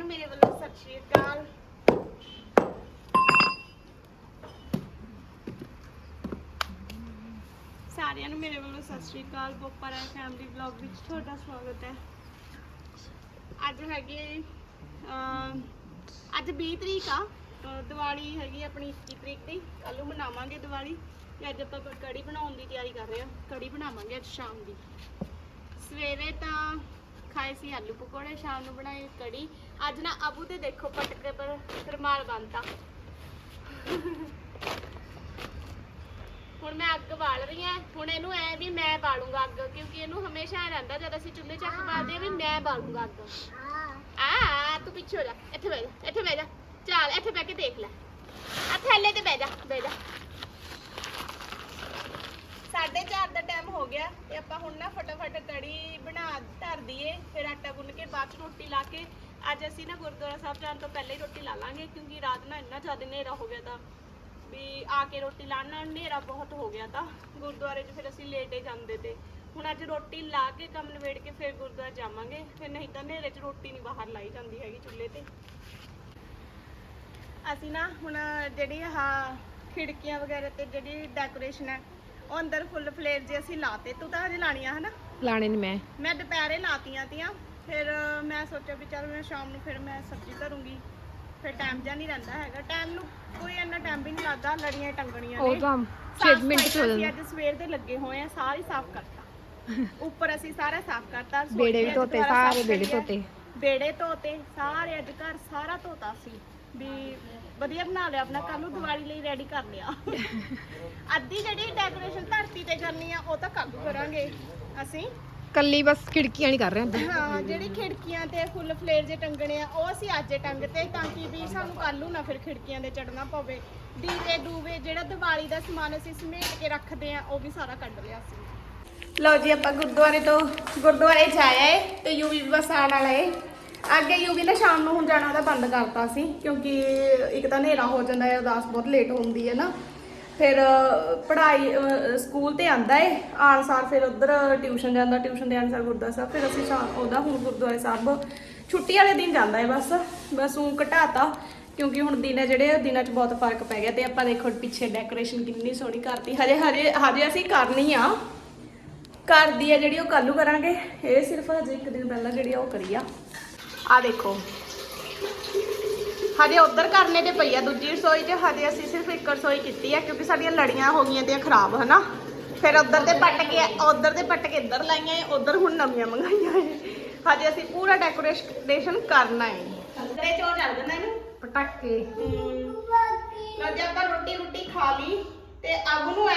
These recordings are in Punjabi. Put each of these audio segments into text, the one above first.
ਨੂੰ ਮੇਰੇ ਵੱਲੋਂ ਸਤਿ ਸ਼੍ਰੀ ਅਕਾਲ। ਸਾਰਿਆਂ ਨੂੰ ਮੇਰੇ ਵੱਲੋਂ ਸਤਿ ਸ਼੍ਰੀ ਅਕਾਲ। ਬੋਪਾ ਫੈਮਿਲੀ ਵਲੌਗ ਵਿੱਚ ਤੁਹਾਡਾ ਸਵਾਗਤ ਹੈ। ਅੱਜ ਹੈਗੇ ਅਮ, ਅੱਜ 20 ਤਰੀਕ ਆ। ਦੀਵਾਲੀ ਹੈਗੀ ਆਪਣੀ 21 ਤਰੀਕ ਤੇ ਕੱਲ ਨੂੰ ਮਨਾਵਾਂਗੇ ਦੀਵਾਲੀ। ਤੇ ਅੱਜ ਆਪਾਂ ਕ- ਕੜੀ ਬਣਾਉਣ ਦੀ ਤਿਆਰੀ ਕਰ ਰਹੇ ਹਾਂ। ਕੜੀ ਬਣਾਵਾਂਗੇ ਅੱਜ ਸ਼ਾਮ ਦੀ। ਸਵੇਰੇ ਤਾਂ ਖਾਏ ਸੀ ਆਲੂ ਪਕੌੜੇ, ਸ਼ਾਮ ਨੂੰ ਬਣਾਏ ਕੜੀ। ਅੱਜ ਨਾ ਅਬੂ ਤੇ ਦੇਖੋ ਪਟਕੇ ਪਰ ਰਮਾਲ ਬੰਨਤਾ। ਹੁਣ ਮੈਂ ਅੱਗ ਬਾਲ ਰਹੀ ਹਾਂ। ਹੁਣ ਇਹਨੂੰ ਐ ਵੀ ਮੈਂ ਬਾਲੂੰਗਾ ਅੱਗ, ਕਿਉਂਕਿ ਇਹਨੂੰ ਹਮੇਸ਼ਾ ਐਂ ਰਹਿੰਦਾ ਜਦ ਅਸੀਂ ਚੁੱਲ੍ਹੇ 'ਚ ਅੱਗ ਬਾਲਦੇ ਆ ਵੀ ਮੈਂ ਬਾਲੂੰਗਾ ਅੱਗ। ਆ, ਤੂੰ ਪਿੱਛੇ ਹੋ ਜਾ। ਇੱਥੇ ਬਹਿ ਜਾ, ਇੱਥੇ ਬਹਿ ਜਾ। ਚੱਲ, ਇੱਥੇ ਬਹਿ ਕੇ ਦੇਖ ਲੈ। ਆ ਥੱਲੇ ਤੇ ਬਹਿ ਜਾ ਬਹਿ ਜਾ। ਸਾਢੇ ਚਾਰ ਦਾ ਟਾਈਮ ਹੋ ਗਿਆ ਤੇ ਆਪਾਂ ਹੁਣ ਨਾ ਫਟਾਫਟ ਕੜੀ ਦਈਏ ਫਿਰ ਆਟਾ ਗੁੰਨ ਕੇ ਬਾਅਦ ਚ ਰੋਟੀ ਲਾ ਕੇ, ਅੱਜ ਅਸੀਂ ਨਾ ਗੁਰਦੁਆਰਾ ਸਾਹਿਬ ਜਾਣ ਤੋਂ ਪਹਿਲਾਂ ਹੀ ਰੋਟੀ ਲਾ ਲਾਂਗੇ, ਕਿਉਂਕਿ ਰਾਤ ਨਾ ਇੰਨਾ ਜ਼ਿਆਦਾ ਹਨੇਰਾ ਹੋ ਗਿਆ ਤਾਂ। ਵੀ ਆ ਕੇ ਰੋਟੀ ਲਾਣ ਨਾਲ ਹਨੇਰਾ ਬਹੁਤ ਹੋ ਗਿਆ ਤਾਂ, ਗੁਰਦੁਆਰੇ 'ਚ ਫਿਰ ਅਸੀਂ ਲੇਟ ਹੀ ਜਾਂਦੇ ਤੇ। ਹੁਣ ਅੱਜ ਰੋਟੀ ਲਾ ਕੇ ਕੰਮ ਨਵੇੜ ਕੇ ਫਿਰ ਗੁਰਦੁਆਰਾ ਜਾਵਾਂਗੇ, ਫਿਰ ਨਹੀਂ ਤਾਂ ਹਨੇਰੇ 'ਚ ਰੋਟੀ ਨਹੀਂ ਬਾਹਰ ਲਾਈ ਜਾਂਦੀ ਹੈਗੀ ਚੁੱਲ੍ਹੇ ਤੇ। ਅਸੀਂ ਨਾ ਹੁਣ ਜਿਹੜੀ ਆਹ ਖਿੜਕੀਆਂ ਵਗੈਰਾ ਤੇ ਜਿਹੜੀ ਡੈਕੋਰੇਸ਼ਨ ਹੈ, ਉਹ ਅੰਦਰ ਫੁੱਲ ਫਲੇਰ ਜੇ ਅਸੀਂ ਲਾਤੇ ਤੂੰ, ਤਾਂ ਹਜੇ ਲਾਣੀਆਂ ਹਨਾ? ਲਾਣੇ ਨੇ ਮੈਂ। ਮੈਂ ਦੁਪਹਿਰੇ ਲਾਤੀਆਂ ਤੀਆਂ ਫਿਰ ਮੈਂ ਸੋਚਿਆ ਵੀ ਚੱਲ ਮੈਂ ਸ਼ਾਮ ਨੂੰ ਫਿਰ ਮੈਂ ਸਬਜ਼ੀ ਧਰੂੰਗੀ। ਫਿਰ ਟਾਈਮ ਜਾਂ ਨਹੀਂ ਰਹਿੰਦਾ ਹੈਗਾ। ਟਾਈਮ ਨੂੰ ਕੋਈ ਇੰਨਾ ਟਾਈਮ ਵੀ ਨਹੀਂ ਲੱਗਦਾ ਲੜੀਆਂ ਟੰਗਣੀਆਂ ਉਹ ਨੇ ਤਾਂ ਸਾਫ਼ 6 ਮਿੰਟ ਚ ਹੋ ਸਫ਼ਾਈ ਅਸੀਂ ਜਾਂਦਾ। ਅੱਜ ਸਵੇਰ ਦੇ ਲੱਗੇ ਹੋਏ ਆ ਸਾਰੀ ਸਾਫ਼ ਕਰਤਾ। ਉੱਪਰ ਅਸੀਂ ਸਾਰਾ ਸਾਫ਼ ਕਰਤਾ। ਰਸੋਈ ਬੇੜੇ ਵੀ ਅੱਜ ਧੋਤੇ ਦੁਬਾਰਾ ਸਾਫ਼ ਸਾਰੇ ਬੇੜੇ ਕਰੀ। ਧੋਤੇ। ਬੇੜੇ ਧੋਤੇ ਸਾਰੇ ਅੱਜ ਘਰ ਸਾਰਾ ਧੋਤਾ ਸੀ। ਵੀ ਵਧੀਆ ਬਣਾ ਲਿਆ ਆਪਣਾ ਕੱਲ ਨੂੰ ਦੀਵਾਲੀ ਲਈ ਰੈਡੀ ਕਰ ਲਿਆ। ਅੱਧੀ ਜਿਹੜੀ ਡੈਕੋਰੇਸ਼ਨ ਧਰਤੀ ਤੇ ਕਰਨੀ ਆ ਉਹ ਤਾਂ ਕੱਲ ਕਰਾਂਗੇ। ਅਸੀਂ? ਕੱਲੀ ਬਸ ਖਿੜਕੀਆਂ ਨਹੀਂ ਕਰ ਰਹੇ ਆਪਾਂ ਹਾਂ ਜਿਹੜੀ ਖਿੜਕੀਆਂ ਤੇ ਫੁੱਲ ਫਲੇਰ ਜੇ ਟੰਗਣੇ ਆ ਉਹ ਅਸੀਂ ਅੱਜ ਹੀ ਟੰਗਤੇ ਤਾਂ ਕਿ ਵੀ ਸਾਨੂੰ ਕੱਲ ਨੂੰ ਨਾ ਫਿਰ ਖਿੜਕੀਆਂ ਦੇ ਚੜਨਾ ਪਵੇ। ਦੀਵੇ ਦੂਵੇ ਜਿਹੜਾ ਦੀਵਾਲੀ ਦਾ ਸਮਾਨ ਅਸੀਂ ਸਮੇਟ ਕੇ ਰੱਖਦੇ ਆ ਉਹ ਵੀ ਸਾਰਾ ਕੱਢ ਲਿਆ ਸੀ ਲਓ ਜੀ ਆਪਾਂ ਗੁਰਦੁਆਰੇ ਤੋਂ ਗੁਰਦੁਆਰੇ ਚ ਆਏ ਏ ਤੇ ਯੂਵੀ ਵੀ ਬਸ ਆਣ ਵਾਲਾ ਏ ਅੱਗੇ ਯੂਵੀ ਨੇ ਸ਼ਾਮ ਨੂੰ ਹੁਣ ਜਾਣਾ ਉਹਦਾ ਬੰਦ ਕਰਤਾ ਸੀ ਕਿਉਂਕਿ ਇੱਕ ਤਾਂ ਹਨੇਰਾ ਹੋ ਜਾਂਦਾ ਹੈ ਉਦਾਸ ਬਹੁਤ ਲੇਟ ਹੁੰਦੀ ਹੈ ਨਾ। ਫਿਰ ਪੜ੍ਹਾਈ ਸਕੂਲ ਤੇ ਆਂਦਾ ਏ। ਆਣ ਸਾਰ ਫਿਰ ਉਧਰ ਟਿਊਸ਼ਨ ਜਾਂਦਾ, ਟਿਊਸ਼ਨ ਦੇ ਆਣ ਸਾਰ ਗੁਰਦੁਆਰਾ ਸਾਹਿਬ, ਫਿਰ ਅਸੀਂ ਸ਼ਾਮ, ਉਹਦਾ ਹੁਣ ਗੁਰਦੁਆਰੇ ਸਾਹਿਬ, ਛੁੱਟੀ ਵਾਲੇ ਦਿਨ ਜਾਂਦਾ ਏ ਬਸ। ਬਸ ਉਹ ਘਟਾਤਾ, ਕਿਉਂਕਿ ਹੁਣ ਦਿਨ ਹੈ ਜਿਹੜੇ ਦਿਨਾਂ 'ਚ ਬਹੁਤ ਫ਼ਰਕ ਪੈ ਗਿਆ ਤੇ ਆਪਾਂ ਦੇਖੋ ਪਿੱਛੇ ਡੈਕੋਰੇਸ਼ਨ ਕਿੰਨੀ ਸੋਹਣੀ ਕਰਤੀ। ਹਜੇ ਹਜੇ ਹਜੇ ਅਸੀਂ ਕਰਨੀ ਆ। ਕਰਦੀ ਆ ਜਿਹੜੀ ਉਹ ਕੱਲੂ ਕਰਾਂਗੇ। ਇਹ ਸਿਰਫ ਹਜੇ ਇੱਕ ਦਿਨ ਪਹਿਲਾਂ ਜਿਹੜੀ ਆ, ਉਹ ਕਰੀ ਆ। ਆ ਦੇਖੋ। ਹਜੇ ਉਧਰ ਕਰਨੇ ਤੇ ਪਈ ਆ ਦੂਜੀ ਰਸੋਈ 'ਚ ਹਜੇ ਅਸੀਂ ਸਿਰਫ ਇੱਕ ਰਸੋਈ ਕੀਤੀ ਆ ਕਿਉਂਕਿ ਸਾਡੀਆਂ ਲੜੀਆਂ ਹੋ ਗਈਆਂ ਤੇ ਖਰਾਬ ਹਨਾ? ਫਿਰ ਉਧਰ ਤੇ ਪੱਟ ਕੇ ਉਧਰ ਤੇ ਪੱਟ ਕੇ ਇੱਧਰ ਲਾਈਆਂ ਏ ਉਧਰ ਹੁਣ ਨਵੀਆਂ ਮੰਗਾਈਆਂ ਏ। ਹਜੇ ਅਸੀਂ ਪੂਰਾ ਡੈਕੋਰੇਸ਼ਨ ਕਰਨਾ ਏ। ਤੇ ਚੋ ਚੱਲ ਜਾਂਦਾ ਇਹਨੂੰ ਪਟਾਕੇ। ਜੇ ਆਪਾਂ ਰੋਟੀ ਰੋਟੀ ਖਾ ਲਈ ਤੇ ਅਬ ਨੂੰ ਐ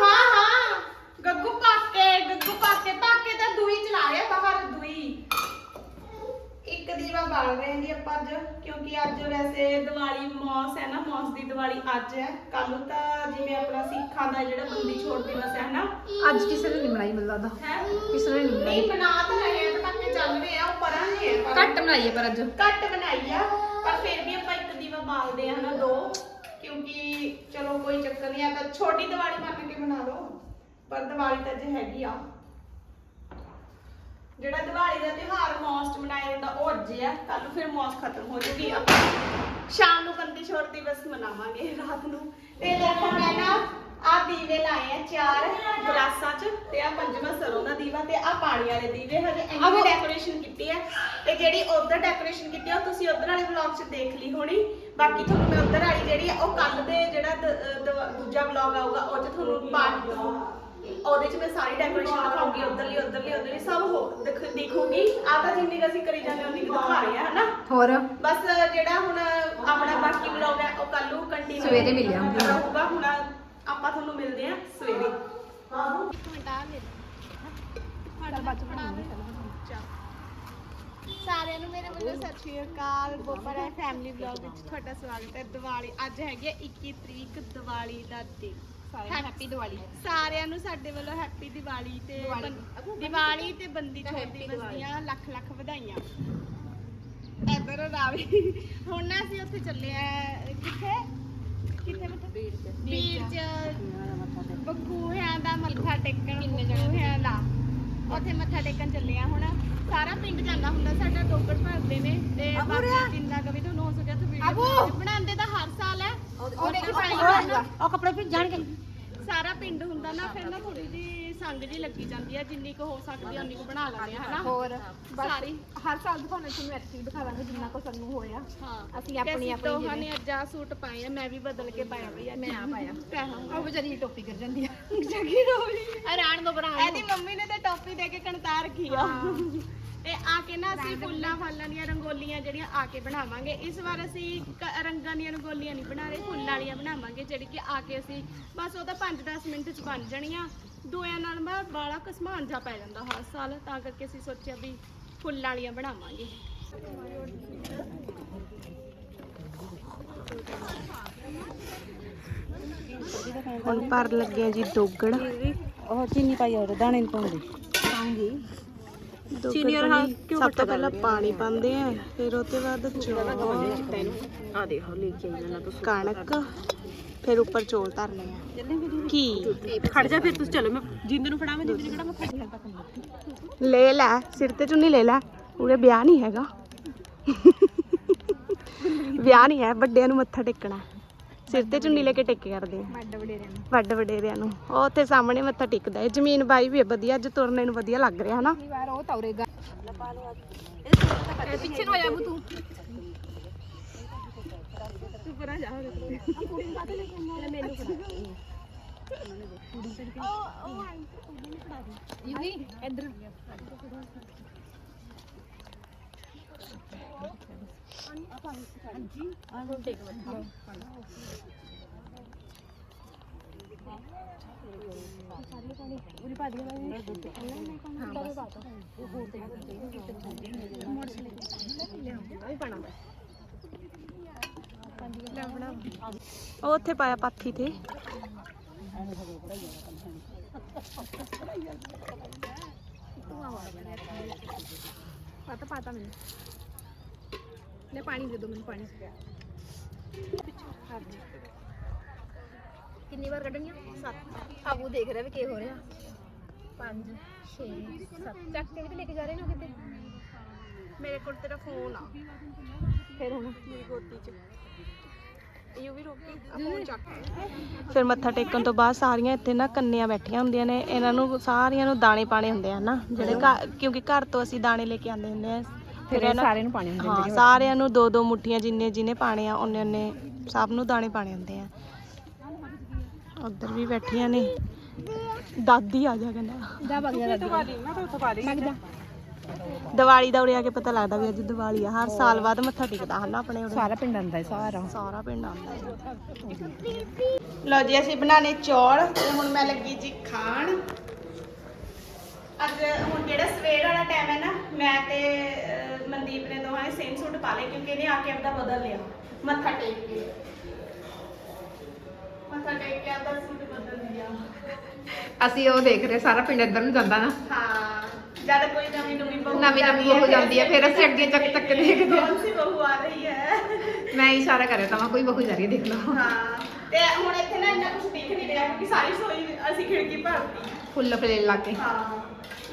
ਹਾਂ ਹਾਂ। ਗੱਗੂ ਪਾਕੇ ਗੱਗੂ ਪਾਕੇ ਪਾਕੇ ਤਾਂ ਦੂਈ ਚਲਾ ਰਿਹਾ ਬਾਹਰ ਦੂਈ। ਇੱਕ ਦੀਵਾ ਬਾਲ ਰਹੇ ਹਾਂ ਜੀ ਆਪਾਂ ਅੱਜ ਕਿਉਂਕਿ ਅੱਜ ਵੈਸੇ ਦੀਵਾਲੀ ਮੌਸ ਹੈ ਨਾ ਮੌਸ ਦੀ ਦੀਵਾਲੀ ਅੱਜ ਹੈ। ਕੱਲ ਤਾਂ ਜਿਵੇਂ ਆਪਣਾ ਸਿੱਖਾਂ ਦਾ ਜਿਹੜਾ ਬੰਦੀ ਛੋੜ ਦਿਵਸ ਹੈ ਨਾ ਅੱਜ ਕਿਸੇ ਨੇ ਨਹੀਂ ਬਣਾਈ ਮੈਨੂੰ ਲੱਗਦਾ। ਹੈ? ਕਿਸੇ ਨੇ ਨਹੀਂ ਨਹੀਂ ਬਣਾਈ ਬਣਾ ਤਾਂ ਰਹੇ ਆ ਪਟਾਕੇ ਚੱਲ ਰਹੇ ਆ ਉਹ ਪਰਾਂ ਨੇ ਆ ਪਰ- ਘੱਟ ਬਣਾਈ ਹੈ ਪਰ ਅੱਜ। ਘੱਟ ਬਣਾਈ ਆ ਪਰ ਫਿਰ ਵੀ ਆਪਾਂ ਇੱਕ ਦੀਵਾ ਬਾਲਦੇ ਆ ਹਨਾ ਦੋ ਕਿਉਂਕਿ ਚਲੋ ਕੋਈ ਚੱਕਰ ਨਹੀਂ ਆ ਤਾਂ ਛੋਟੀ ਦੀਵਾਲੀ ਮੰਨ ਕੇ ਬਣਾ ਲਓ। ਪਰ ਦੀਵਾਲੀ ਤਾਂ ਜੇ ਹੈਗੀ ਆ। ਜਿਹੜਾ ਦੀਵਾਲੀ ਦਾ ਤਿਉਹਾਰ ਮੌਸ ਚ ਮਨਾਇਆ ਜਾਂਦਾ ਉਹ ਅੱਜ ਆ। ਕੱਲ ਨੂੰ ਫਿਰ ਮੌਸ ਖਤਮ ਹੋ ਜੂਗੀ ਆਪਾਂ ਸ਼ਾਮ ਨੂੰ ਬੰਦੀ ਛੋੜ ਦਿਵਸ ਮਨਾਵਾਂਗੇ ਰਾਤ ਨੂੰ। ਤੇ ਦੇਖੋ ਮੈਂ ਨਾ ਆ ਦੀਵੇ ਲਾਏ ਆ ਚਾਰ ਗਲਾਸਾਂ ਚ ਤੇ ਆ ਪੰਜਵਾਂ ਸਰੋਂ ਦਾ ਦੀਵਾ ਤੇ ਆ ਪਾਣੀ ਵਾਲੇ ਦੀਵੇ ਹਜੇ ਇੰਨੀ ਆਹੋ। ਡੈਕੋਰੇਸ਼ਨ ਕੀਤੀ ਹੈ ਤੇ ਜਿਹੜੀ ਉਧਰ ਡੈਕੋਰੇਸ਼ਨ ਕੀਤੀ ਆ ਉਹ ਤੁਸੀਂ ਉਧਰ ਵਾਲੇ ਵਲੌਗ 'ਚ ਦੇਖ ਲਈ ਹੋਣੀ। ਬਾਕੀ ਤੁਹਾਨੂੰ ਮੈਂ ਉਧਰ ਵਾਲੀ ਜਿਹੜੀ ਆ ਉਹ ਕੱਲ ਦੇ ਜਿਹੜਾ ਦ- ਦੂਜਾ ਵਲੌਗ ਆਊਗਾ ਉਹ 'ਚ ਤੁਹਾਨੂੰ ਪਾਰਟ ਉਹਦੇ 'ਚ ਮੈਂ ਸਾਰੀ ਡੈਕੋਰੇਸ਼ਨ ਦਿਖਾਉਂਗੀ ਉਧਰਲੀ ਉਧਰਲੀ ਉਧਰਲੀ ਸਭ ਹੋ ਦਿਖ- ਦਿਖੂਗੀ। ਆ ਤਾਂ ਜਿੰਨੀ ਕੁ ਅਸੀਂ ਕਰੀ ਜਾਂਦੇ ਉਨੀ ਕੁ ਦਿਖਾ ਰਹੇ ਆ ਹਨਾ? ਹੋਰ? ਬਸ ਜਿਹੜਾ ਹੁਣ ਆਪਣਾ ਬਾਕੀ ਵਲੌਗ ਹੈ ਉਹ ਕੱਲ ਨੂੰ ਕੰਟੀਨਿਊ ਸਵੇਰੇ ਮਿਲ ਜਾਵਾਂਗੇ। ਰਹੂਗਾ ਹੁਣ ਆਪਾਂ ਤੁਹਾਨੂੰ ਮਿਲਦੇ ਆ ਸਵੇਰੇ। ਸਾਰਿਆਂ ਨੂੰ ਮੇਰੇ ਵੱਲੋਂ ਸਤਿ ਸ਼੍ਰੀ ਅਕਾਲ। ਬੋਪਰ ਹੈ ਫੈਮਿਲੀ ਵਲੌਗ ਵਿੱਚ ਤੁਹਾਡਾ ਸਵਾਗਤ ਹੈ। ਦੀਵਾਲੀ ਅੱਜ ਹੈਗੀ ਹੈ 21 ਤਰੀਕ ਦੀਵਾਲੀ ਦਾ ਦਿਨ। ਹੈਪੀ ਦੀਵਾਲੀ ਸਾਰਿਆਂ ਨੂੰ ਸਾਡੇ ਵੱਲੋਂ ਹੈਪੀ ਦੀਵਾਲੀ ਤੇ ਦੀਵਾਲੀ। ਬੰ- ਦੀਵਾਲੀ ਤੇ ਬੰਦੀ ਛੋੜ ਦਿਵਸ ਦੀਆਂ ਲੱਖ ਲੱਖ ਵਧਾਈਆਂ। ਇਧਰ ਰਾਵੀ ਹੁਣ ਨਾ ਅਸੀਂ ਉੱਥੇ ਚੱਲੇ ਆ ਕਿੱਥੇ? ਕਿੱਥੇ ਮਤਲਬ? ਬੀੜ ਚ। ਬੀੜ ਚ। ਬਗੂਹਿਆਂ ਦਾ ਮੱਥਾ ਟੇਕਣ ਬਗੂਹਿਆਂ ਦਾ। ਉੱਥੇ ਮੱਥਾ ਟੇਕਣ ਚੱਲੇ ਆ ਹੁਣ। ਸਾਰਾ ਪਿੰਡ ਜਾਂਦਾ ਹੁੰਦਾ ਸਾਡਾ ਟੋਕਰ ਭਰਦੇ ਨੇ ਤੇ ਬਾਕੀ ਜਿੰਨਾ ਕੁ ਵੀ ਤੁਹਾਨੂੰ ਹੋ ਸਕਿਆ ਤੁਸੀਂ ਵੀਡੀਓ ਬਣਾਉਂਦੇ ਤਾਂ ਹਰ ਸਾਲ ਹੈ। ਉਹ ਦੇਖੀ ਪਾਣੀ ਉਹ ਕੱਪੜੇ ਭਿੱਜ ਜਾਣਗੇ। ਸਾਰਾ ਪਿੰਡ ਹੁੰਦਾ ਨਾ ਫਿਰ ਨਾ ਥੋੜੀ ਜੀ ਸੰਗ ਜੀ ਲੱਗੀ ਜਾਂਦੀ ਆ ਜਿੰਨੀ ਕੁ ਹੋ ਸਕਦੀ ਆ ਉਨੀ ਕੁ ਬਣਾ ਲੈਂਦੇ ਆ ਹਨਾ? ਹੋਰ ਸਾਰੀ। ਹਰ ਸਾਲ ਦਿਖਾਉਣਾ ਤੁਹਾਨੂੰ ਐਕਟਿਵ ਦਿਖਾਵਾਂਗੇ ਜਿੰਨਾ ਕੋ ਸਾਨੂੰ ਹੋਇਆ। ਹਾਂ ਅਸੀਂ ਆਪਣੀ ਤੇ ਆਪਣੀ ਦੋਹਾਂ ਨੇ ਅੱਜ ਆ ਸੂਟ ਪਾਏ ਆ ਮੈਂ ਵੀ ਬਦਲ ਕੇ ਪਾਇਆ ਬਈ ਅੱਜ ਮੈਂ ਆ ਪਾਇਆ ਪੈਸਾ ਉਹ ਵਿਚਾਰੀ ਟੋਪੀ ਕਰ ਜਾਂਦੀ ਆ। ਜਗੀ ਰੋਲੀ ਹੈਰਾਨ ਤੋਂ ਬਣਾ ਇਹਦੀ ਮੰਮੀ ਨੇ ਤੇ ਟੋਪੀ ਦੇ ਕੇ ਕਣਤਾ ਰੱਖੀ ਆ। ਤੇ ਆ ਕੇ ਨਾ ਅਸੀਂ ਫੁੱਲਾਂ ਫਾਲਾਂ ਦੀਆਂ ਰੰਗੋਲੀਆਂ ਜਿਹੜੀਆਂ ਆ ਕੇ ਬਣਾਵਾਂਗੇ। ਇਸ ਵਾਰ ਅਸੀਂ ਕ- ਰੰਗਾਂ ਦੀਆਂ ਰੰਗੋਲੀਆਂ ਨਹੀਂ ਬਣਾ ਰਹੇ ਫੁੱਲਾਂ ਵਾਲੀਆਂ ਬਣਾਵਾਂਗੇ ਜਿਹੜੀ ਕਿ ਆ ਕੇ ਅਸੀਂ ਬਸ ਉਹਦਾ 5-10 ਮਿੰਟ ਚ ਬਣ ਜਾਣੀਆਂ। ਦੋਆਂ ਨਾਲ ਬਾ ਬਾਲਾ ਕਸਮਾਨ ਜਾ ਪੈ ਜਾਂਦਾ ਹਰ ਸਾਲ ਤਾਂ ਕਰਕੇ ਅਸੀਂ ਸੋਚਿਆ ਵੀ ਫੁੱਲਾਂ ਵਾਲੀਆਂ ਬਣਾਵਾਂਗੇ। ਹੁਣ ਪਰ ਲੱਗੇ ਆ ਜੀ ਦੋਗੜ ਉਹ ਚੀਨੀ ਪਾਈ ਹੋਰ ਦਾਣੇ ਨਹੀਂ ਪਾਉਂਦੇ। ਪਾਉਂਗੀ। ਚੀਨੀ ਔਰ ਹਾਂ ਸਭ ਤੋਂ ਪਹਿਲਾਂ ਪਾਣੀ ਪਾਉਂਦੇ ਆ ਫਿਰ ਉਹ ਤੋਂ ਬਾਅਦ ਚੌਲ। ਆ ਦੇਖੋ ਲੈ ਕੇ ਆਈ ਨਾ ਤੁਸੀਂ ਕਣਕ ਫਿਰ ਉੱਪਰ ਚੌਲ ਧਰਨੇ ਆ। ਕੀ? ਖੜ ਜਾ ਫਿਰ ਤੁਸੀਂ ਚਲੋ ਮੈਂ ਜਿੰਦ ਨੂੰ ਫੜਾਵਾਂ ਜਿੰਦ ਨੂੰ ਕਿਹੜਾ ਮੈਂ ਖੜ ਲੈ ਲੈ ਸਿਰ ਤੇ ਚੁੰਨੀ ਲੈ ਲੈ। ਉਹਦੇ ਵਿਆਹ ਨਹੀਂ ਹੈਗਾ। ਵਿਆਹ ਨਹੀਂ ਹੈ ਵੱਡਿਆਂ ਨੂੰ ਮੱਥਾ ਟੇਕਣਾ। ਸਿਰ ਤੇ ਚੁੰਨੀ ਲੈ ਕੇ ਟੇਕੇ ਕਰਦੇ ਆ। ਵੱਡ ਵਡੇਰਿਆਂ ਨੂੰ। ਵੱਡ ਵਡੇਰਿਆਂ ਨੂੰ। ਉਹ ਉੱਥੇ ਸਾਹਮਣੇ ਮੱਥਾ ਟੇਕਦਾ ਹੈ। ਜ਼ਮੀਨ ਬਾਈ ਵੀ ਹੈ ਵਧੀਆ। ਅੱਜ ਤੁਰਨੇ ਨੂੰ ਵਧੀਆ ਲੱਗ ਰਿਹਾ ਹਨਾ? ਅਗਲੀ ਵਾਰ ਉਹ ਤੌਰੇਗਾ। ਪਿੱਛੇ ਨੂੰ ਆ ਜਾ ਤੂੰ। ਯੂਵੀ ਇੱਧਰ। ਉਹ ਉੱਥੇ ਪਾਇਆ ਪਾਥੀ ਤੇ। ਪਾਤਾ ਪਾਤਾ ਮੈਨੂੰ ਲੈ ਪਾਣੀ ਦੇ ਦੋ ਮੈਨੂੰ ਪਾਣੀ ਕਿੰਨੀ ਵਾਰ ਕੱਢਣੀ ਆ ਸੱਤ ਆਬੂ ਦੇਖ ਰਿਹਾ ਵੀ ਕੀ ਹੋ ਰਿਹਾ ਪੰਜ 6 7 ਚੱਕ ਕੇ ਵੀ ਤੇ ਲੈ ਕੇ ਜਾ ਰਹੇ ਨੇ ਉਹ ਕਿਤੇ ਮੇਰੇ ਕੋਲ ਤੇਰਾ ਫੋਨ ਆ ਫਿਰ ਹੁਣ ਮੇਰੀ ਗੋਦੀ 'ਚ ਇਹ ਵੀ ਰੋਕੀ ਫੋਨ ਚੱਕ ਫਿਰ ਮੱਥਾ ਟੇਕਣ ਤੋਂ ਬਾਅਦ ਸਾਰੀਆਂ ਇੱਥੇ ਨਾ ਕੰਨਿਆਂ ਬੈਠੀਆਂ ਹੁੰਦੀਆਂ ਨੇ ਇਹਨਾਂ ਨੂੰ ਸਾਰੀਆਂ ਨੂੰ ਦਾਣੇ ਪਾਣੇ ਹੁੰਦੇ ਆ ਨਾ ਜਿਹੜੇ ਘਰ- ਕਿਉਂਕਿ ਘਰ ਤੋਂ ਅਸੀਂ ਦਾਣੇ ਲੈ ਕੇ ਆਉਂਦੇ ਹੁੰਦੇ ਆ। ਫਿਰ ਇਹ ਸਾਰਿਆਂ ਨੂੰ ਪਾਣੀ ਹੁੰਦੇ ਹਾਂ ਸਾਰਿਆਂ ਨੂੰ ਦੋ ਦੋ ਮੁੱਠੀਆਂ ਜਿੰਨੇ ਜਿਹਨੇ ਪਾਣੇ ਆ ਉਹਨੇ ਉਹਨੇ ਸਭ ਨੂੰ ਦਾਣੇ ਪਾਣੇ ਹੁੰਦੇ ਆ। ਉਧਰ ਵੀ ਬੈਠੀਆਂ ਨੇ। ਦਾਦੀ ਆ ਜਾ ਕਹਿੰਦਾ। ਜਾ ਜਾ ਦਾਦੀ ਮੈਂ ਤਾਂ ਉੱਥੇ ਪਾ ਜਾ। ਦੀਵਾਲੀ ਦਾ ਉਰੇ ਆ ਕੇ ਪਤਾ ਲੱਗਦਾ ਵੀ ਅੱਜ ਦੀਵਾਲੀ ਆ। ਹਰ ਸਾਲ ਬਾਅਦ ਮੱਥਾ ਟੇਕਦਾ ਹਨਾ ਆਪਣੇ ਉਰੇ। ਸਾਰਾ ਪਿੰਡ ਆਂਦਾ ਹੈ ਸਾਰਾ। ਸਾਰਾ ਪਿੰਡ ਆਉਂਦਾ ਲਓ ਜੀ ਅਸੀਂ ਬਣਾਣੇ ਚੌਲ ਤੇ ਹੁਣ ਮੈਂ ਲੱਗੀ ਜੀ ਖਾਣ। ਅੱਜ ਹੁਣ ਜਿਹੜਾ ਸਵੇਰ ਵਾਲਾ ਟਾਈਮ ਹੈ ਨਾ ਮੈਂ ਤੇ ਅਹ, ਮਨਦੀਪ ਨੇ ਦੋਵਾਂ ਨੇ ਸੇਮ ਸੂਟ ਪਾ ਲਏ ਕਿਉਂਕਿ ਇਹਨੇ ਆ ਕੇ ਆਪਦਾ ਬਦਲ ਲਿਆ। ਮੱਥਾ ਟੇਕ ਕੇ। ਮੱਥਾ ਟੇਕ ਕੇ ਆਪਦਾ ਸੂਟ ਬਦਲ ਲਿਆ। ਅਸੀਂ ਉਹ ਦੇਖ ਰਹੇ ਸਾਰਾ ਪਿੰਡ ਇੱਧਰ ਨੂੰ ਜਾਂਦਾ ਨਾ। ਹਾਂ। ਜਦ ਕੋਈ ਨਵੀਂ ਨਵੀਂ ਬਹੂ ਨਵੀਂ ਨਵੀਂ ਬਹੂ ਜਾਂਦੀ ਹੈ ਫਿਰ ਅਸੀਂ ਅੱਗੇ ਚੱਕ ਚੱਕ ਦੇਖਦੇ ਹਾਂ। ਕੌਣ ਸੀ ਬਹੂ ਆ ਰਹੀ ਹੈ? ਮੈਂ ਇਸ਼ਾਰਾ ਕਰ ਰਿਹਾ ਤਾਂ ਕੋਈ ਬਹੂ ਜਾ ਰਹੀ ਹੈ ਦੇਖ ਲਓ। ਹਾਂ ਤੇ ਹੁਣ ਇੱਥੇ ਨਾ ਇੰਨਾ ਕੁਝ ਦਿਖ ਨਹੀਂ ਰਿਹਾ ਕਿਉਂਕਿ ਸਾਰੀ ਸੋਈ ਅਸੀਂ ਖਿੜਕੀ ਭਰਤੀ ਫੁੱਲ ਫਲੇਲ ਲਾ ਕੇ। ਹਾਂ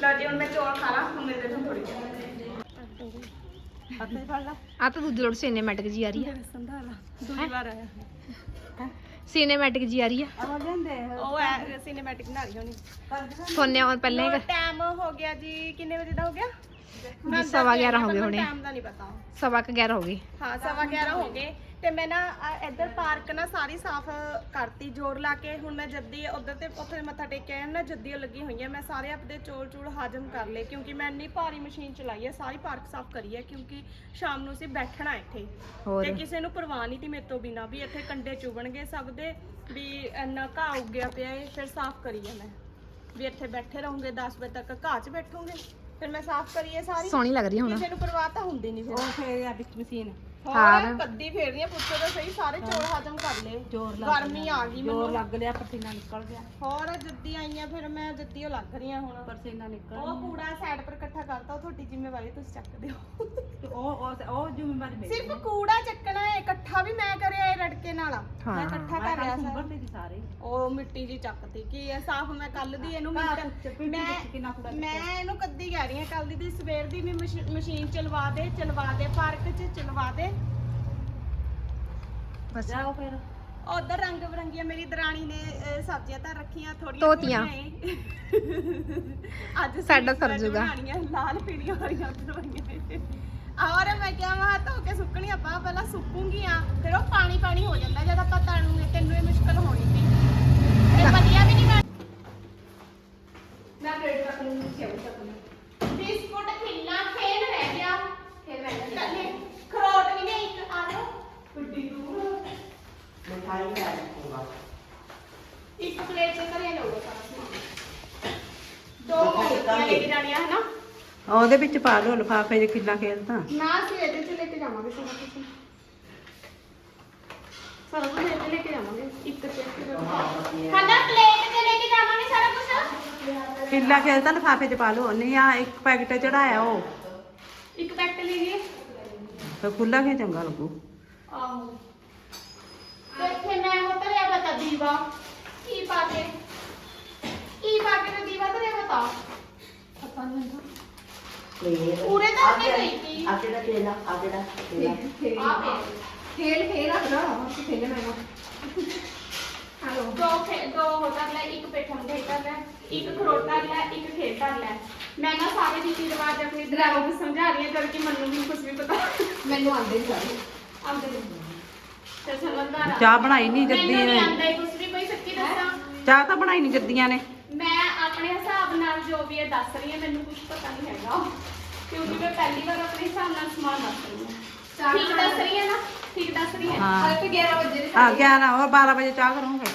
ਲਓ ਜੀ ਹੁਣ ਮੈਂ ਚੌਲ ਖਾ ਲਾਂ ਹੁਣ ਮੇਰੇ ਤੋਂ ਥੋੜੀ ਜਿਹੀ। ਹੱਥੇ ਫੜ ਲਾ ਆ ਤਾਂ ਦੂਜੀ ਲੋੜ ਸਿਨੇਮੈਟਿਕ ਜੀ ਆ ਰਹੀ ਹੈ। ਦੂਜੀ ਵਾਰ ਆਇਆ। ਸਿਨੇਮੈਟਿਕ ਜੀ ਆ ਰਹੀ ਹੈ ਆ ਲੈਂਦੇ ਉਹ ਸਿਨੇਮੈਟਿਕ ਬਣਾ ਰਹੀ ਹੋਣੀ ਸੋਨੇ ਆਉਣ ਪਹਿਲਾਂ ਹੀ ਟਾਈਮ ਹੋ ਗਿਆ ਜੀ। ਕਿੰਨੇ ਵਜੇ ਦਾ ਹੋ ਗਿਆ? ਜੀ, ਸਵਾ ਗਿਆਰਾਂ ਹੋ ਗਏ ਹੋਣੇ। ਟਾਈਮ ਦਾ ਨਹੀਂ ਪਤਾ। ਸਵਾ ਕੁ 11 ਹੋ ਗਈ ਹਾਂ ਸਵਾ 11 ਹੋ ਗਏ। ਤੇ ਮੈਂ ਨਾ ਆਹ ਇੱਧਰ ਪਾਰਕ ਨਾ ਸਾਰੀ ਸਾਫ਼ ਕਰਤੀ ਜੋਰ ਲਾ ਕੇ। ਹੁਣ ਮੈਂ ਜੱਦੀ ਉਧਰ ਤੇ ਉੱਥੇ ਮੱਥਾ ਟੇਕ ਕੇ ਆਇਆ ਨਾ ਜੱਦੀਆਂ ਲੱਗੀ ਹੋਈਆਂ। ਮੈਂ ਸਾਰੇ ਆਪਦੇ ਚੋਲ ਚੂਲ ਹਾਜ਼ਮ ਕਰ ਲਏ ਕਿਉਂਕਿ ਮੈਂ ਇੰਨੀ ਭਾਰੀ ਮਸ਼ੀਨ ਚਲਾਈ ਹੈ ਸਾਰੀ ਪਾਰਕ ਸਾਫ਼ ਕਰੀ ਹੈ ਕਿਉਂਕਿ ਸ਼ਾਮ ਨੂੰ ਅਸੀਂ ਬੈਠਣਾ ਇੱਥੇ। ਹੋਰ? ਤੇ ਕਿਸੇ ਨੂੰ ਪਰਵਾਹ ਨਹੀਂ ਤੀ ਮੇਰੇ ਤੋਂ ਬਿਨਾ ਵੀ ਇੱਥੇ ਕੰਡੇ ਚੁਗਣਗੇ ਸਭ ਦੇ ਵੀ ਇੰਨਾ ਘਾਹ ਉੱਗਿਆ ਪਿਆ ਏ ਫਿਰ ਸਾਫ਼ ਕਰੀਏ ਮੈਂ। ਵੀ ਇੱਥੇ ਬੈਠੇ ਰਹੋਗੇ 10 ਵਜੇ ਤੱਕ ਘਾਹ 'ਚ ਬੈਠੋਗੇ। ਫਿਰ ਮੈਂ ਸਾਫ਼ ਕਰੀਏ ਸਾਰੀ। ਸੋਹਣੀ ਲੱਗ ਰਹੀ ਹੈ ਹੁਣ। ਕਿਸੇ ਨੂੰ ਪਰਵਾਹ ਤਾਂ ਹੁੰਦੀ ਨਹੀਂ ਫਿਰ। ਉਹ ਫੇਰ ਆ ਵਿੱਚ ਮਸ਼ੀਨ। ਹੋਰ। ਹਾਂ। ਕੱਦੀ ਫੇਰਦੀਆਂ ਪੁੱਛੋ ਤਾਂ ਸਹੀ ਸਾਰੇ ਚੋਲ ਹਜਮ ਕਰ ਲਏ। ਜ਼ੋਰ ਲੱਗ ਗਰਮੀ ਆ ਗਈ ਜੋਰ ਮੈਨੂੰ ਲੱਗ ਲਿਆ ਪਸੀਨਾ ਨਿਕਲ ਗਿਆ। ਹੋਰ ਜੱਦੀ ਆਈਆਂ ਫਿਰ ਮੈਂ ਜੱਦੀਓ ਲੱਗ ਰਹੀ ਹਾਂ ਹੁਣ। ਪਸੀਨਾ ਨਿਕਲ ਉਹ ਕੂੜਾ ਸਾਈਡ ਪਰ ਇਕੱਠਾ ਕਰਤਾ ਉਹ ਤੁਹਾਡੀ ਜ਼ਿੰਮੇਵਾਰੀ ਤੁਸੀਂ ਚੱਕਦੇ ਹੋ ਤੇ ਉਹ ਉਹ ਉਹ ਜ਼ਿੰਮੇਵਾਰੀ ਮੇਰੀ ਸਿਰਫ ਕੂੜਾ ਚੱਕਣਾ ਹੈ ਇਕੱਠਾ ਵੀ ਮੈਂ ਕਰਿਆ ਇਹ ਰੜਕੇ ਨਾਲ। ਮੈਂ ਹਾਂ। ਇਕੱਠਾ ਕਰ ਰਿਹਾ ਸੁੰਬਰ ਤੇ ਸਾਰੇ। ਉਹ ਮਿੱਟੀ ਜੀ ਚੱਕਤੀ ਕੀ ਹੈ ਸਾਫ਼ ਮੈਂ ਕੱਲ ਦੀ ਇਹਨੂੰ ਮਿੰਟ ਪਿੰਡ ਮੈਂ ਵਿੱਚ ਕਿੰਨਾ ਕੂੜਾ ਮੈਂ ਇਹਨੂੰ ਕੱਦੀ ਕਹਿ ਰਹੀ ਹਾਂ ਕੱਲ ਦੀ ਦੀ ਸਵੇਰ ਦੀ ਵੀ ਮਸ਼- ਮਸ਼ੀਨ ਚਲਵਾ ਦੇ ਚਲਵਾ ਦੇ ਪਾਰਕ ਚ ਚਲਵਾ ਦੇ। ਬਸ ਜਾਓ ਫਿਰ। ਉਧਰ ਰੰਗ ਬਰੰਗੀਆਂ ਮੇਰੀ ਦਰਾਣੀ ਨੇ ਅਹ, ਸਬਜ਼ੀਆਂ ਤਾਂ ਰੱਖੀਆਂ ਥੋੜੀਆਂ ਧੋਤੀਆਂ। ਅੱਜ ਸਾਡਾ ਸਬਜ਼ੀਆਂ ਸਰ ਜੂਗਾ। ਬਣਾਉਣੀਆਂ, ਲਾਲ ਹਰੀਆਂ ਉਧਰ ਪਈਆਂ ਔਰ ਮੈਂ ਕਿਹਾ ਵਾ ਧੋ ਕੇ ਸੁੱਕਣੀਆਂ ਪਾ ਪਹਿਲਾਂ ਸੁੱਕੂਗੀਆਂ ਫਿਰ ਉਹ ਪਾਣੀ ਪਾਣੀ ਹੋ ਜਾਂਦਾ ਜਦ ਆਪਾਂ ਤੜੂਗੇ ਤੈਨੂੰ ਇਹ ਮੁਸ਼ਕਲ ਹੋਣੀ ਸੀ। ਇਹ ਵਧੀਆ ਵੀ ਨਹੀਂ ਬਣ ਮੈਂ ਪਲੇਟ ਰੱਖ ਲੂੰਗੀ ਸੇਵ ਚੱਕ ਲੂੰਗੀ ਬਿਸਕੁਟ ਖਿੱਲਾ ਖੇਲ ਰਹਿ ਗਿਆ ਫਿਰ ਮੈਂ ਕੱਲੇ ਖਰੋਟ ਵੀ ਨਹੀਂ ਇੱਕ ਆ ਲਓ ਵੱਡੀ ਤੂੰ ਮਿਠਾਈ ਲੈ ਆਉਂਗਾ ਇੱਕ ਪਲੇਟ ਚ ਕਰਿਆ ਲਊਗਾ ਸਾਰਾ ਸਮਾਨ ਦੋ ਮੋਟੀਆਂ ਲੈ ਕੇ ਜਾਣੀਆਂ ਹਨਾ ਉਹਦੇ ਵਿੱਚ ਪਾ ਲਓ ਲਫਾਫੇ 'ਚ ਕਿੰਨਾ ਖੇਲਦਾ ਨਾ ਅਸੀਂ ਇਹਦੇ ਚ ਲੈ ਕੇ ਜਾਵਾਂਗੇ ਸਾਰਾ ਕੁਝ ਸਾਰਾ ਕੁਝ ਇਹਦੇ ਲੈ ਕੇ ਜਾਵਾਂਗੇ ਇੱਕ ਤੇ ਖਾਣਾ ਪਲੇਟ ਤੇ ਲੈ ਕੇ ਜਾਵਾਂਗੇ ਸਾਰਾ ਕੁਝ ਲਫਾਫੇ 'ਚ ਪਾ ਲਓ। ਨਹੀਂ ਆ ਇੱਕ ਪੈਕਟ ਚੜਾਇਆ ਉਹ। ਇੱਕ ਪੈਕਟ ਲੈ ਲਈਏ। ਫਿਰ ਖੁੱਲਾ ਕੇ ਚੰਗਾ ਲੱਗੂ? ਆਹੋ। ਤੇ ਇੱਥੇ ਮੈਂ ਉਹ ਤਰਿਆ ਬਤਾ ਦੀਵਾ। ਕੀ ਪਾ ਕੇ? ਕੀ ਪਾ ਕੇ ਤੇ ਦੀਵਾ ਤਰਿਆ ਬਤਾ ਪਤਾ ਨਹੀਂ ਪੂਰੇ ਤਾਂ ਨਹੀਂ ਗਈ ਸੀ ਆ ਜਿਹੜਾ ਕੇਲਾ ਆ? ਜਿਹੜਾ ਆ? ਪੇ ਖੇਲ। ਖੇਲ। ਰੱਖਦਾ ਅਸੀਂ ਖੇਲਣਾ ਹੈ ਹਲੋ। ਦੋ ਖੇ ਦੋ ਹੋ ਕਰ ਲੈ ਇੱਕ ਪੇਠਾ ਦੇ ਕਰ ਲੈ ਇੱਕ ਖਰੋਟਾ ਲੈ ਇੱਕ ਖੇਤਾ ਲੈ। ਮੈਂ ਨਾ ਸਾਰੇ ਰੀਤੀ ਰਿਵਾਜ ਆਪਣੇ ਦਰਾਓ ਨੂੰ ਸਮਝਾ ਰਹੀ ਹਾਂ ਕਰਕੇ ਮੈਨੂੰ ਵੀ ਕੁਝ ਵੀ ਪਤਾ। ਮੈਨੂੰ ਆਉਂਦੇ ਨਹੀਂ ਸਾਰੇ। ਆਉਂਦੇ ਨੇ। ਤੇ ਸਮਝਦਾਰ ਚਾਹ ਬਣਾਈ ਨਹੀਂ ਜੱਦੀ ਮੈਨੂੰ ਨਹੀਂ ਨੇ। ਆਉਂਦਾ ਕੁਝ ਵੀ ਕੋਈ ਸੱਚੀ ਦੱਸਾਂ? ਚਾਹ ਤਾਂ ਬਣਾਈ ਨਹੀਂ ਜੱਦੀਆਂ ਨੇ ਮੈਂ ਆਪਣੇ ਹਿਸਾਬ ਨਾਲ ਜੋ ਵੀ ਇਹ ਦੱਸ ਰਹੀ ਹਾਂ ਮੈਨੂੰ ਕੁਝ ਪਤਾ ਨਹੀਂ ਹੈਗਾ। ਕਿਉਂਕਿ ਮੈਂ ਪਹਿਲੀ ਵਾਰ ਆਪਣੇ ਹਿਸਾਬ ਨਾਲ ਸਮਾਨ ਦੱਸ ਰਹੀ ਹਾਂ। ਠੀਕ ਦੱਸ ਰਹੀ ਹਾਂ ਨਾ? ਠੀਕ ਦੱਸ ਰਹੀ ਹਾਂ? ਹਾਂ। ਹਾਲੇ ਤੇ 11 ਵਜੇ ਨੇ ਆ ਗਿਆ ਨਾ ਉਹ 12 ਵਜੇ ਚਾਹ ਕਰੂੰਗੇ।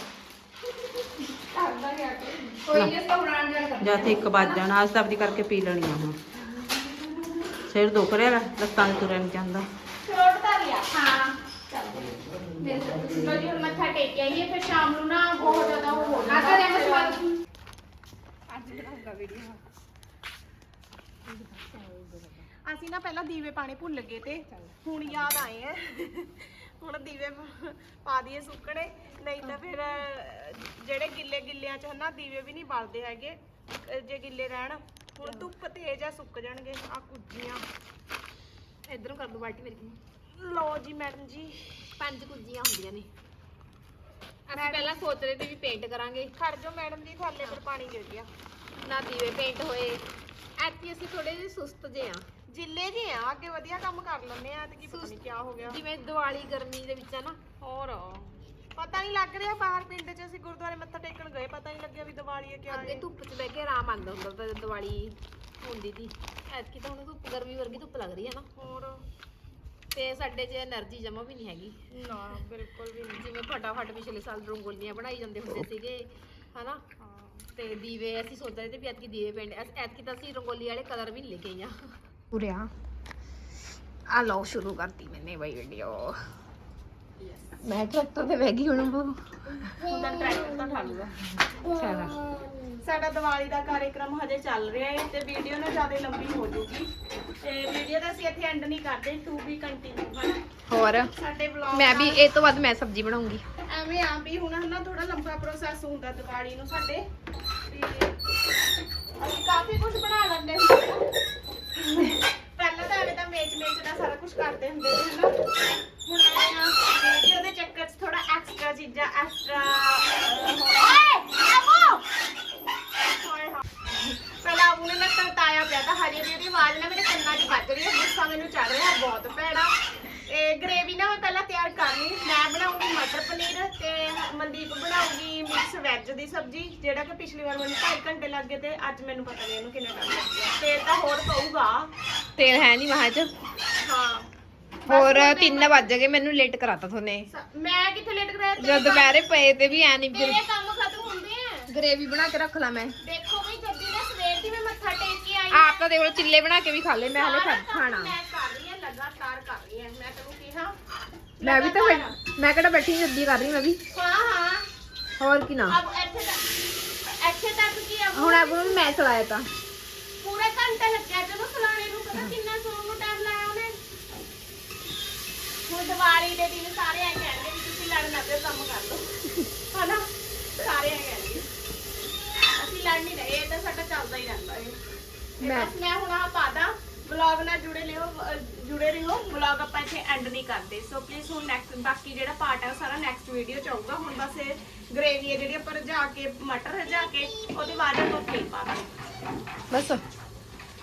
ਕਰਦਾ ਗਿਆ ਕੋਈ। ਕੋਈ ਨਹੀਂ ਸਭ ਬਣਾਉਣ ਜਾਣ ਕਰ ਜਦ ਤੇ 1 ਵੱਜ ਜਾਣਾ ਅੱਜ ਤਾਂ ਆਪਦੀ ਕਰਕੇ ਪੀ ਲੈਣੀ ਆ ਹੁਣ। ਸਿਰ ਦੁਖ ਰਿਹਾ ਲੱਤਾਂ 'ਚ ਤੁਰਿਆ ਨਹੀਂ ਜਾਂਦਾ। ਖਰੋਟ ਧਰ ਲਿਆ। ਹਾਂ। ਚੱਲ ਤੋਂ ਜੀ ਹੁਣ ਮੱਥਾ ਟੇਕ ਕੇ ਆਈਏ ਫਿਰ ਸ਼ਾਮ ਨੂੰ ਨਾ ਬਹੁਤ ਜ਼ਿਆਦਾ ਉਹ ਹੋ ਆ ਤਾਂ ਰਹਿਮਤ ਜਾਂਦਾ ਵੀਡੀਓ ਅਸੀਂ ਨਾ ਪਹਿਲਾਂ ਦੀਵੇ ਪਾਣੇ ਭੁੱਲ ਗਏ ਤੇ ਹੁਣ ਯਾਦ ਆਏ ਆ ਹੁਣ ਦੀਵੇ ਪ- ਦਈਏ ਸੁੱਕਣੇ ਨਹੀਂ ਤਾਂ ਫਿਰ ਜਿਹੜੇ ਗਿੱਲੇ ਗਿੱਲਿਆਂ ਚ ਹਨਾ ਦੀਵੇ ਵੀ ਨਹੀਂ ਬਲਦੇ ਹੈਗੇ ਜੇ ਗਿੱਲੇ ਰਹਿਣ ਹੁਣ ਧੁੱਪ ਤੇਜ਼ ਆ ਸੁੱਕ ਜਾਣਗੇ ਆ ਕੁੱਜੀਆਂ ਇਧਰੋਂ ਕਰ ਦੋ ਬਾਲਟੀ ਮੇਰੇ। ਲਓ ਜੀ ਮੈਡਮ ਜੀ। ਪੰਜ ਕੁੱਜੀਆਂ ਹੁੰਦੀਆਂ ਨੇ। ਅਸੀਂ ਪਹਿਲਾਂ ਸੋਚ ਰਹੇ ਸੀ ਵੀ ਪੇਂਟ ਕਰਾਂਗੇ। ਖੜ ਜਾਓ ਮੈਡਮ ਜੀ ਥੱਲੇ ਫਿਰ ਪਾਣੀ ਗਿਰ ਗਿਆ। ਨਾ ਦੀਵੇ ਪੇਂਟ ਹੋਏ। ਐਤਕੀ ਅਸੀਂ ਥੋੜੇ ਜਿਹੇ ਸੁਸਤ ਜੇ ਆ। ਜਿੱਲੇ ਜੀ ਆ ਅੱਗੇ ਵਧੀਆ ਕੰਮ ਕਰ ਲੈਂਦੇ ਆ ਤੇ ਕੀ ਪਤਾ ਨਹੀਂ ਕੀ ਹੋ ਗਿਆ। ਜਿਵੇਂ ਦੀਵਾਲੀ ਗਰਮੀ ਦੇ ਵਿੱਚ ਆ ਨਾ। ਹੋਰ। ਪਤਾ ਨਹੀਂ ਲੱਗ ਰਿਹਾ ਬਾਹਰ ਪਿੰਡ 'ਚ ਅਸੀਂ ਗੁਰਦੁਆਰੇ ਮੱਥਾ ਟੇਕਣ ਗਏ ਪਤਾ ਨਹੀਂ ਲੱਗਿਆ ਵੀ ਦੀਵਾਲੀ ਹੈ ਅੱਗੇ ਧੁੱਪ 'ਚ ਬਹਿ ਕੇ ਆਰਾਮ ਆਉਂਦਾ ਹੁੰਦਾ ਤਾਂ ਦੀਵਾਲੀ ਹੁੰਦੀ ਸੀ ਐਤਕੀ ਤਾਂ ਹੁਣ ਧੁੱਪ ਗਰਮੀ ਵਰਗੀ ਧੁੱਪ ਲੱਗ ਰਹੀ ਹੈ ਨਾ। ਹੋਰ। ਤੇ ਸਾਡੇ 'ਚ એનર્ਜੀ ਜਮਾ ਵੀ ਨਹੀਂ ਹੈਗੀ। ਨਾ ਬਿਲਕੁਲ ਵੀ ਨਹੀਂ ਜਿਵੇਂ ਫਟਾਫਟ ਪਿਛਲੇ ਸਾਲ ਰੰਗੋਲੀਆਂ ਬਣਾਈ ਜਾਂਦੇ ਹੁੰਦੇ ਸੀਗੇ ਹਨਾ? ਤੇ ਦੀਵੇ ਅਸੀਂ ਸੋਚ ਰਹੇ ਤੇ ਵੀ ਐਤਕੀ ਦੀਵੇ ਪਿੰਡ ਐਤਕੀ ਤਾਂ ਅਸੀਂ ਰੰਗੋਲੀ ਵਾਲੇ ਕਲਰ ਵੀ ਨਹੀਂ ਲੈ ਕੇ ਆਈਆਂ। ਪੂਰਿਆ ਆ। ਲਓ ਸ਼ੁਰੂ ਕਰਤੀ ਮੈਨੇ ਬਈ ਵੀਡੀਓ ਮੈਂ ਟਰੈਕਟਰ ਤੇ ਬਹਿ ਗਈ ਹੁਣ ਉਹ ਉਹਦਾ ਟਰੈਕਟਰ ਤਾਂ ਠਾਲੂਗਾ ਚਲੋ। ਸਾਡਾ ਦੀਵਾਲੀ ਦਾ ਕਾਰਜਕ੍ਰਮ ਹਜੇ ਚੱਲ ਰਿਹਾ ਹੈ ਤੇ ਵੀਡੀਓ ਨਾ ਜ਼ਿਆਦਾ ਲੰਬੀ ਹੋ ਜੂਗੀ। ਤੇ ਵੀਡੀਓ ਦਾ ਅਸੀਂ ਇੱਥੇ ਐਂਡ ਨਹੀਂ ਕਰਦੇ ਟੂ ਵੀ ਕੰਟੀਨਿਊ ਹਨ ਹੋਰ? ਸਾਡੇ ਵਲੌਗ ਮੈਂ ਵੀ ਇਹ ਤੋਂ ਬਾਅਦ ਮੈਂ ਸਬਜ਼ੀ ਬਣਾਉਂਗੀ। ਐਵੇਂ ਆ ਵੀ ਹੁਣ ਹਨਾ ਥੋੜਾ ਲੰਬਾ ਪ੍ਰੋਸੈਸ ਹੁੰਦਾ ਦੀਵਾਲੀ ਨੂੰ ਸਾਡੇ ਤੇ ਅਸੀਂ ਕਾਫੀ ਕੁਝ ਬਣਾ ਲੈਂਦੇ ਹੁੰਦੇ ਹਾਂ। ਪਹਿਲਾਂ ਤਾਂ ਐਵੇਂ ਤਾਂ ਮੇਚ ਮੇਚ ਦਾ ਸਾਰਾ ਕੁਝ ਕਰਦੇ ਹੁੰਦੇ ਸੀ ਹਨਾ ਹੁਣ ਐਵੇਂ ਆ ਵੀਡੀਓ ਦੇ ਚੱਕਰ 'ਚ ਥੋੜਾ ਐਕਸਟਰਾ ਚੀਜ਼ਾਂ ਐਕਸਟਰਾ ਓਏ ਆਪੋ ਪਹਿਲਾਂ ਆਬੂ ਨੇ ਨਾ ਤੜਤਾਇਆ ਪਿਆ ਤਾਂ ਹਜੇ ਵੀ ਉਹਦੀ ਆਵਾਜ਼ ਨਾ ਮੇਰੇ ਕੰਨਾਂ 'ਚ ਵੱਜ ਰਹੀ ਹੈ ਗੁੱਸਾ ਮੈਨੂੰ ਚੜ ਰਿਹਾ ਬਹੁਤ ਭੈੜਾ ਇਹ ਗ੍ਰੇਵੀ ਨਾ ਮੈਂ ਪਹਿਲਾਂ ਤਿਆਰ ਕਰ ਲਈ ਮੈਂ ਬਣਾਉਂਗੀ ਮਟਰ ਪਨੀਰ ਤੇ ਮਨਦੀਪ ਬਣਾਉਗੀ ਮਿਕਸ ਵੈਜ ਦੀ ਸਬਜ਼ੀ ਜਿਹੜਾ ਕਿ ਪਿਛਲੀ ਵਾਰ ਮੈਨੂੰ 2.5 ਘੰਟੇ ਲੱਗ ਗਏ ਤੇ ਅੱਜ ਮੈਨੂੰ ਪਤਾ ਨਹੀਂ ਇਹਨੂੰ ਕਿੰਨਾ ਟਾਈਮ ਲੱਗ ਗਿਆ। ਤੇਲ ਤਾਂ ਹੋਰ ਪਊਗਾ। ਤੇਲ ਹੈ ਨਹੀਂ ਮਹਾਂ ਚ। ਹਾਂ। ਹੋਰ 3 ਵੱਜ ਗਏ ਮੈਨੂੰ ਲੇਟ ਕਰਾਤਾ ਤੁਹਾਨੇ ਸ- ਮੈਂ ਕਿੱਥੇ ਲੇਟ ਕਰਾਇਆ? ਤੇਰੇ ਜਦ ਦੁਪਹਿਰੇ ਪਏ ਤੇ ਵੀ ਐ ਨਹੀਂ ਕੰਮ- ਤੇਰੇ ਕੰਮ ਖਤਮ ਹੁੰਦੇ ਆ। ਗਰੇਵੀ ਬਣਾ ਕੇ ਰੱਖ ਲਾ ਮੈਂ। ਦੇਖੋ ਵੀ ਜੱਦੀ ਨੇ ਸਵੇਰ ਦੀ ਮੈਂ ਮੱਥਾ ਟੇਕ ਕੇ ਆਈ ਆਪ ਤਾਂ ਦੇਖ ਚਿੱਲੇ ਬਣਾ ਕੇ ਵੀ ਖਾ ਲਏ ਮੈਂ ਹਲੇ ਸਾਰਾ ਖਾ- ਕੰਮ ਖਾਣਾ ਮੈਂ ਕਰ ਰਹੀ ਹਾਂ ਲਗਾਤਾਰ ਕਰ ਰਹੀ ਹਾਂ। ਮੈਂ ਤੈਨੂੰ ਕਿਹਾ ਮੈਂ ਵੀ ਤਾਂ ਮੈਂ ਕਿਹੜਾ ਬੈਠੀ ਜੱਦੀ ਕਰ ਰਹੀ ਮੈਂ ਵੀ। ਹਾਂ ਹਾਂ। ਹੋਰ ਕੀ ਨਾ? ਅਬ ਇੱਥੇ ਤੱਕ ਇੱਥੇ ਤੱਕ ਕੀ ਅਬ ਹੁਣ ਆਪ ਨੂੰ ਮੈਂ ਚਲਾਇਆ ਤਾਂ। ਪੂਰਾ ਘੰਟਾ ਲੱਗਿਆ ਜਦੋਂ ਫਲਾਣੇ ਨੂੰ ਪਤਾ ਕਿੰਨਾ ਸੌਣ ਨੂੰ ਟਾਈਮ ਲਾਇਆ ਉਹਨੇ ਹੁਣ ਦੀਵਾਲੀ ਦੇ ਦਿਨ ਸਾਰੇ ਐ ਕਹਿਣਗੇ ਵੀ ਤੁਸੀਂ ਲੜਨਾ ਪਿਓ ਕੰਮ ਕਰ ਲਓ ਹਨਾ ਸਾਰੇ ਐ ਕਹਿਣਗੇ ਅਸੀਂ ਲੜ ਨਹੀਂ ਰਹੇ ਇਹ ਤਾਂ ਸਾਡਾ ਚੱਲਦਾ ਹੀ ਰਹਿੰਦਾ ਹੈ ਮੈਂ- ਮੈਂ ਹੁਣ ਆ ਪਾਦਾ ਵਲੌਗ ਨਾਲ ਜੁੜੇ ਲਿਓ ਜੁੜੇ ਰਹੋ। ਵਲੌਗ ਆਪਾਂ ਇੱਥੇ ਐਂਡ ਨਹੀਂ ਕਰਦੇ। ਸੋ ਪਲੀਜ਼ ਹੁਣ ਨੈਕਸਟ ਬਾਕੀ ਜਿਹੜਾ ਪਾਰਟ ਹੈ ਉਹ ਸਾਰਾ ਨੈਕਸਟ ਵੀਡੀਓ ਚ ਆਊਗਾ। ਹੁਣ ਬਸ ਇਹ ਗ੍ਰੇਵੀ ਹੈ ਜਿਹੜੀ ਆਪਾਂ ਰਝਾ ਕੇ, ਮਟਰ ਰਝਾ ਕੇ, ਉਹਦੇ ਬਾਅਦ ਆਪਾਂ ਤੇਲ ਪਾ ਦਾਂਗੇ। ਬਸ।